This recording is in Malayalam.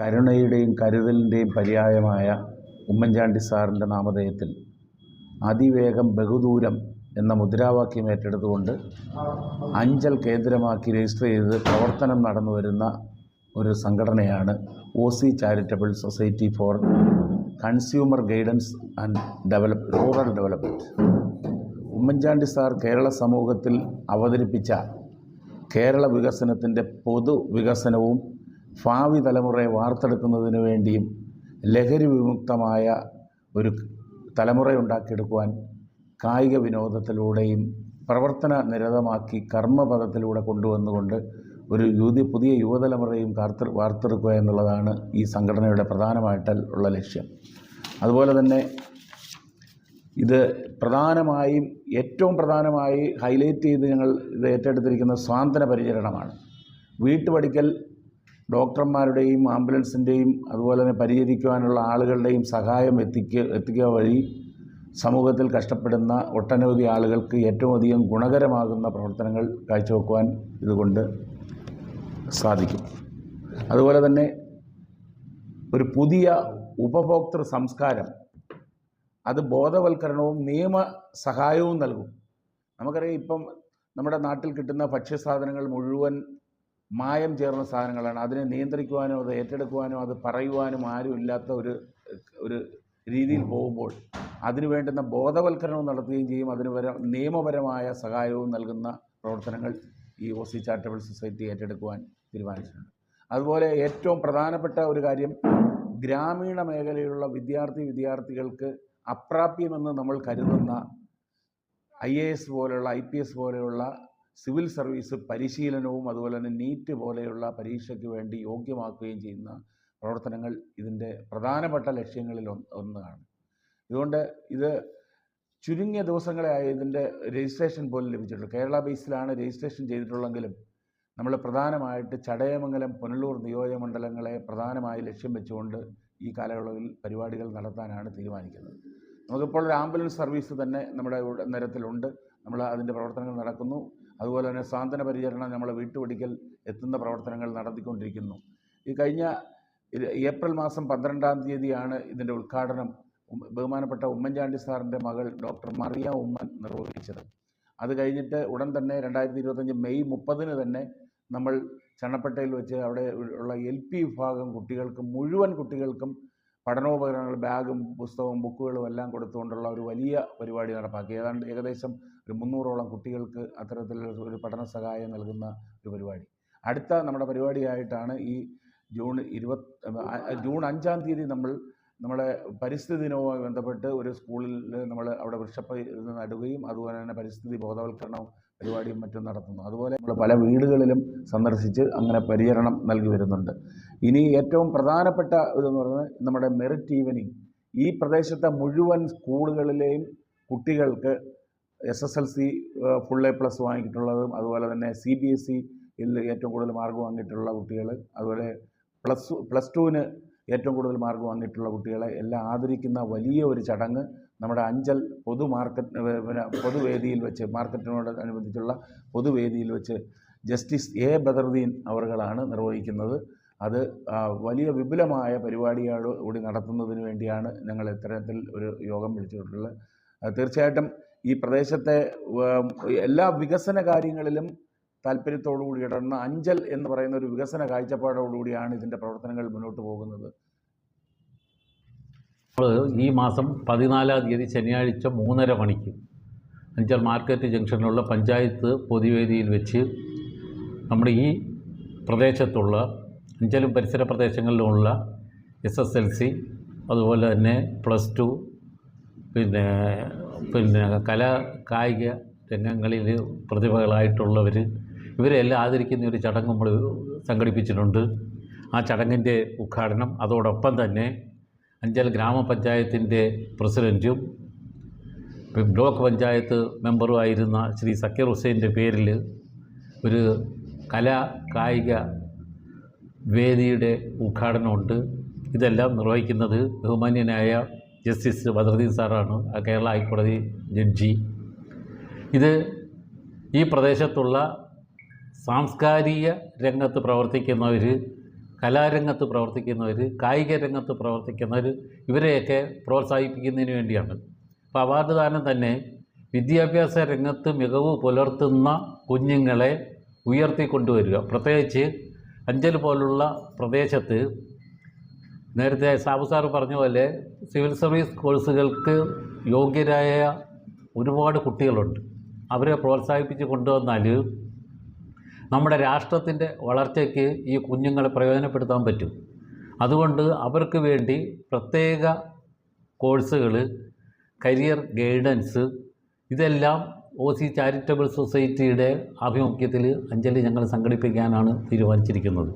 കരുണയുടെയും കരുതലിന്റെയും പര്യായമായ ഉമ്മൻചാണ്ടി സാറിന്റെ നാമധേയത്തിൽ അതിവേഗം ബഹുദൂരം എന്ന മുദ്രാവാക്യം ഏറ്റെടുത്തുകൊണ്ട് അഞ്ചൽ കേന്ദ്രമാക്കി രജിസ്റ്റർ ചെയ്ത് പ്രവർത്തനം നടന്നു വരുന്ന ഒരു സംഘടനയാണ് O C charitable society for consumer guidance and develop rural development. Oommen Chandy sir Kerala സമൂഹത്തിൽ അവതരിപ്പിച്ച കേരള വികസനത്തിന്റെ പൊതു വികസനവും ഭാവി തലമുറയെ വാർത്തെടുക്കുന്നതിന് വേണ്ടിയും ലഹരി വിമുക്തമായ ഒരു തലമുറയുണ്ടാക്കിയെടുക്കുവാൻ കായിക വിനോദത്തിലൂടെയും പ്രവർത്തന നിരതമാക്കി കർമ്മപഥത്തിലൂടെ കൊണ്ടുവന്നുകൊണ്ട് ഒരു യുവതി പുതിയ യുവതലമുറയും കാർത്ത് വാർത്തെടുക്കുക എന്നുള്ളതാണ് ഈ സംഘടനയുടെ പ്രധാനമായിട്ട് ഉള്ള ലക്ഷ്യം. അതുപോലെ തന്നെ ഇത് പ്രധാനമായും ഏറ്റവും പ്രധാനമായി ഹൈലൈറ്റ് ചെയ്ത് ഞങ്ങൾ ഇത് ഏറ്റെടുത്തിരിക്കുന്ന സ്വാന്തന പരിചരണമാണ് വീട്ടുപടിക്കൽ ഡോക്ടർമാരുടെയും ആംബുലൻസിന്റെയും അതുപോലെ തന്നെ പരിചരിക്കുവാനുള്ള ആളുകളുടെയും സഹായം എത്തിക്കുക എത്തിക്കുക വഴി സമൂഹത്തിൽ കഷ്ടപ്പെടുന്ന ഒട്ടനവധി ആളുകൾക്ക് ഏറ്റവും അധികം ഗുണകരമാകുന്ന പ്രവർത്തനങ്ങൾ കാഴ്ചവെക്കുവാൻ ഇതുകൊണ്ട് സാധിക്കും. അതുപോലെ തന്നെ ഒരു പുതിയ ഉപഭോക്തൃ സംസ്കാരം അത് ബോധവൽക്കരണവും നിയമ സഹായവും നൽകും. നമുക്കറിയാം ഇപ്പം നമ്മുടെ നാട്ടിൽ കിട്ടുന്ന ഭക്ഷ്യസാധനങ്ങൾ മുഴുവൻ മായം ചേർന്ന സാധനങ്ങളാണ്. അതിനെ നിയന്ത്രിക്കുവാനോ അത് ഏറ്റെടുക്കുവാനോ അത് പറയുവാനും ആരും ഇല്ലാത്ത ഒരു ഒരു രീതിയിൽ പോകുമ്പോൾ അതിനു വേണ്ടുന്ന ബോധവൽക്കരണവും നടത്തുകയും ചെയ്യും. അതിന് വര നിയമപരമായ സഹായവും നൽകുന്ന പ്രവർത്തനങ്ങൾ ഈ ഒ സി ചാരിറ്റബിൾ സൊസൈറ്റി ഏറ്റെടുക്കുവാൻ തീരുമാനിച്ചിട്ടുണ്ട്. അതുപോലെ ഏറ്റവും പ്രധാനപ്പെട്ട ഒരു കാര്യം ഗ്രാമീണ മേഖലയിലുള്ള വിദ്യാർത്ഥി വിദ്യാർത്ഥികൾക്ക് അപ്രാപ്യമെന്ന് നമ്മൾ കരുതുന്ന ഐ എ എസ് പോലെയുള്ള ഐ പി എസ് പോലെയുള്ള സിവിൽ സർവീസ് പരിശീലനവും അതുപോലെ തന്നെ നീറ്റ് പോലെയുള്ള പരീക്ഷയ്ക്ക് വേണ്ടി യോഗ്യമാക്കുകയും ചെയ്യുന്ന പ്രവർത്തനങ്ങൾ ഇതിന്റെ പ്രധാനപ്പെട്ട ലക്ഷ്യങ്ങളിൽ ഒന്നാണ്. ഇതുകൊണ്ട് ഇത് ചുരുങ്ങിയ ദിവസങ്ങളെ ആയി ഇതിന്റെ രജിസ്ട്രേഷൻ പോലും ലഭിച്ചിട്ടുള്ളൂ കേരള ബേസിലാണ് രജിസ്ട്രേഷൻ ചെയ്തിട്ടുള്ളെങ്കിലും നമ്മൾ പ്രധാനമായിട്ട് ചടയമംഗലം പുനലൂർ നിയോജകമണ്ഡലങ്ങളെ പ്രധാനമായി ലക്ഷ്യം വെച്ചുകൊണ്ട് ഈ കാലയളവിൽ പരിപാടികൾ നടത്താനാണ് തീരുമാനിക്കുന്നത്. നമുക്കിപ്പോൾ ഒരു ആംബുലൻസ് സർവീസ് തന്നെ നമ്മുടെ നിരത്തിലുണ്ട്. നമ്മൾ അതിന്റെ പ്രവർത്തനങ്ങൾ നടക്കുന്നു. അതുപോലെ തന്നെ സാന്ത്വന പരിചരണം നമ്മളെ വീട്ടുപടിക്കൽ എത്തുന്ന പ്രവർത്തനങ്ങൾ നടത്തിക്കൊണ്ടിരിക്കുന്നു. ഈ കഴിഞ്ഞ ഏപ്രിൽ മാസം പന്ത്രണ്ടാം തീയതിയാണ് ഇതിന്റെ ഉദ്ഘാടനം. ബഹുമാനപ്പെട്ട ഉമ്മൻചാണ്ടി സാറിന്റെ മകൾ ഡോക്ടർ മറിയ ഉമ്മൻ നിർവഹിച്ചത്. അത് കഴിഞ്ഞിട്ട് ഉടൻ തന്നെ രണ്ടായിരത്തി ഇരുപത്തഞ്ച് മെയ് മുപ്പതിന് തന്നെ നമ്മൾ ചണ്ണപ്പട്ടയിൽ വെച്ച് അവിടെ ഉള്ള എൽ പി വിഭാഗം കുട്ടികൾക്കും മുഴുവൻ കുട്ടികൾക്കും പഠനോപകരണങ്ങൾ ബാഗും പുസ്തകവും ബുക്കുകളും എല്ലാം കൊടുത്തുകൊണ്ടുള്ള ഒരു വലിയ പരിപാടി നടപ്പാക്കി. ഏതാണ്ട് ഏകദേശം ഒരു മുന്നൂറോളം കുട്ടികൾക്ക് അത്തരത്തിൽ ഒരു പഠന സഹായം നൽകുന്ന ഒരു പരിപാടി. അടുത്ത നമ്മുടെ പരിപാടിയായിട്ടാണ് ഈ ജൂൺ ഇരുപത് ജൂൺ അഞ്ചാം തീയതി നമ്മൾ നമ്മുടെ പരിസ്ഥിതി ദിനവുമായി ബന്ധപ്പെട്ട് ഒരു സ്കൂളിൽ നമ്മൾ അവിടെ വൃക്ഷപ്പ നടുകയും അതുപോലെ തന്നെ പരിസ്ഥിതി ബോധവൽക്കരണവും പരിപാടിയും മറ്റും നടത്തുന്നു. അതുപോലെ നമ്മൾ പല വീടുകളിലും സന്ദർശിച്ച് അങ്ങനെ പരിചരണം നൽകി വരുന്നുണ്ട്. ഇനി ഏറ്റവും പ്രധാനപ്പെട്ട ഇതെന്ന് പറയുന്നത് നമ്മുടെ മെറിറ്റ് ഈവനിങ് ഈ പ്രദേശത്തെ മുഴുവൻ സ്കൂളുകളിലെയും കുട്ടികൾക്ക് S S L C full A plus വാങ്ങിയിട്ടുള്ളതും അതുപോലെ തന്നെ സി ബി എസ് സിയിൽ ഏറ്റവും കൂടുതൽ മാർക്ക് വാങ്ങിയിട്ടുള്ള കുട്ടികൾ അതുപോലെ പ്ലസ് പ്ലസ് ടുവിന് ഏറ്റവും കൂടുതൽ മാർക്ക് വാങ്ങിയിട്ടുള്ള കുട്ടികളെ എല്ലാം ആദരിക്കുന്ന വലിയ ഒരു ചടങ്ങ് നമ്മുടെ അഞ്ചൽ പൊതു മാർക്കറ്റ് പിന്നെ പൊതുവേദിയിൽ വെച്ച് മാർക്കറ്റിനോട് അനുബന്ധിച്ചുള്ള പൊതുവേദിയിൽ വെച്ച് ജസ്റ്റിസ് എ. ബദറുദ്ദീൻ അവർകളാണ് നിർവഹിക്കുന്നത്. അത് വലിയ വിപുലമായ പരിപാടിയോട് കൂടി നടത്തുന്നതിന് വേണ്ടിയാണ് ഞങ്ങൾ ഇത്തരത്തിൽ ഒരു യോഗം വിളിച്ചിട്ടുള്ളത്. തീർച്ചയായിട്ടും ഈ പ്രദേശത്തെ എല്ലാ വികസന കാര്യങ്ങളിലും താല്പര്യത്തോടു കൂടി ഇടർന്ന അഞ്ചൽ എന്ന് പറയുന്ന ഒരു വികസന കാഴ്ചപ്പാടോടുകൂടിയാണ് ഇതിന്റെ പ്രവർത്തനങ്ങൾ മുന്നോട്ട് പോകുന്നത്. ഈ മാസം പതിനാലാം തീയതി ശനിയാഴ്ച മൂന്നര മണിക്ക് അഞ്ചൽ മാർക്കറ്റ് ജംഗ്ഷനിലുള്ള പഞ്ചായത്ത് പൊതുവേദിയിൽ വെച്ച് നമ്മുടെ ഈ പ്രദേശത്തുള്ള അഞ്ചലും പരിസര പ്രദേശങ്ങളിലുമുള്ള എസ് എസ് എൽ സി അതുപോലെ തന്നെ പ്ലസ് ടു പിന്നെ പിന്നെ കലാ കായിക രംഗങ്ങളിൽ പ്രതിഭകളായിട്ടുള്ളവർ ഇവരെല്ലാം ആദരിക്കുന്ന ഒരു ചടങ്ങ് നമ്മൾ സംഘടിപ്പിച്ചിട്ടുണ്ട്. ആ ചടങ്ങിന്റെ ഉദ്ഘാടനം അതോടൊപ്പം തന്നെ അഞ്ചൽ ഗ്രാമപഞ്ചായത്തിന്റെ പ്രസിഡന്റും ബ്ലോക്ക് പഞ്ചായത്ത് മെമ്പറുമായിരുന്ന ശ്രീ സക്കീർ ഹുസൈന്റെ പേരിൽ ഒരു കലാ കായിക വേദിയുടെ ഉദ്ഘാടനമുണ്ട്. ഇതെല്ലാം നിർവഹിക്കുന്നത് ബഹുമാന്യനായ ജസ്റ്റിസ് ബദറുദ്ദീൻ സാറാണ് കേരള ഹൈക്കോടതി ജഡ്ജി. ഇത് ഈ പ്രദേശത്തുള്ള സാംസ്കാരിക രംഗത്ത് പ്രവർത്തിക്കുന്നവർ കലാരംഗത്ത് പ്രവർത്തിക്കുന്നവർ കായിക രംഗത്ത് പ്രവർത്തിക്കുന്നവർ ഇവരെയൊക്കെ പ്രോത്സാഹിപ്പിക്കുന്നതിന് വേണ്ടിയാണ്. അപ്പോൾ അവാർഡ് ദാനം തന്നെ വിദ്യാഭ്യാസ രംഗത്ത് മികവ് പുലർത്തുന്ന കുഞ്ഞുങ്ങളെ ഉയർത്തിക്കൊണ്ടുവരിക. പ്രത്യേകിച്ച് അഞ്ചൽ പോലുള്ള പ്രദേശത്ത് നേരത്തെ സാബു സാറ് പറഞ്ഞ പോലെ സിവിൽ സർവീസ് കോഴ്സുകൾക്ക് യോഗ്യരായ ഒരുപാട് കുട്ടികളുണ്ട്. അവരെ പ്രോത്സാഹിപ്പിച്ച് കൊണ്ടുവന്നാൽ നമ്മുടെ രാഷ്ട്രത്തിന്റെ വളർച്ചയ്ക്ക് ഈ കുഞ്ഞുങ്ങളെ പ്രയോജനപ്പെടുത്താൻ പറ്റും. അതുകൊണ്ട് അവർക്ക് വേണ്ടി പ്രത്യേക കോഴ്സുകൾ കരിയർ ഗൈഡൻസ് ഇതെല്ലാം ഒ സി ചാരിറ്റബിൾ സൊസൈറ്റിയുടെ ആഭിമുഖ്യത്തിൽ അഞ്ജലി ഞങ്ങൾ സംഘടിപ്പിക്കാനാണ് തീരുമാനിച്ചിരിക്കുന്നത്.